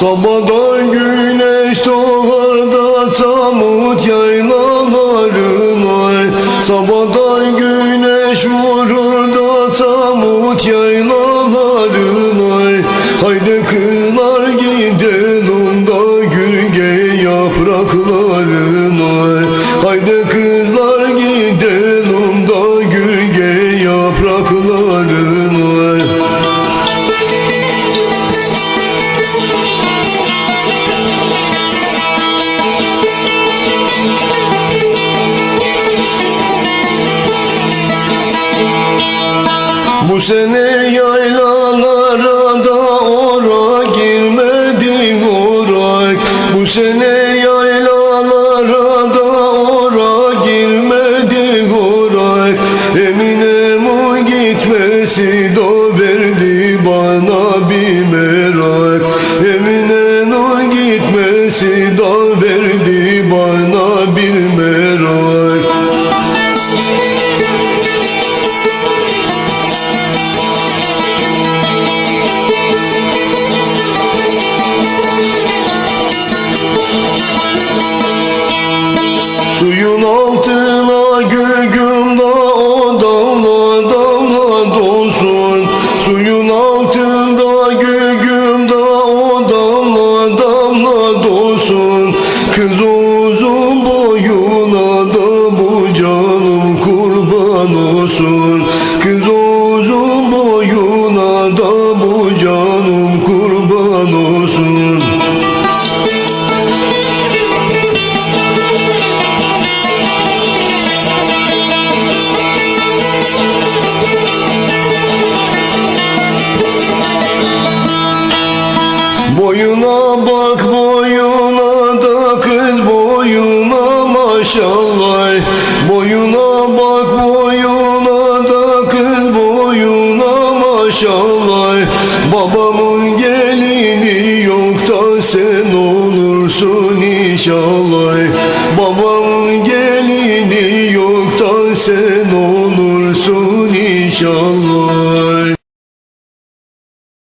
Sabahdan güneş doğar da samut yaylalarına Sabahdan güneş vurur da samut yaylalarına Haydi kınar gidelim da gülge yapraklarına Haydi kızlar gidelim da gülge yapraklarına Bu sene yaylalara da ora girmedik orak Bu sene yaylalara da ora girmedik orak Eminem o gitmesi de verdi bana bir merak. Eminem o gitmesi de verdi uzun boyuna da bu canım kurban olsun. Uzun boyuna da bu canım kurban olsun. Boyuna bak boyuna maşallah Boyuna bak boyuna da kız boyuna maşallah. Babamın gelini yok da sen olursun inşallah. Babamın gelini yok da sen olursun inşallah.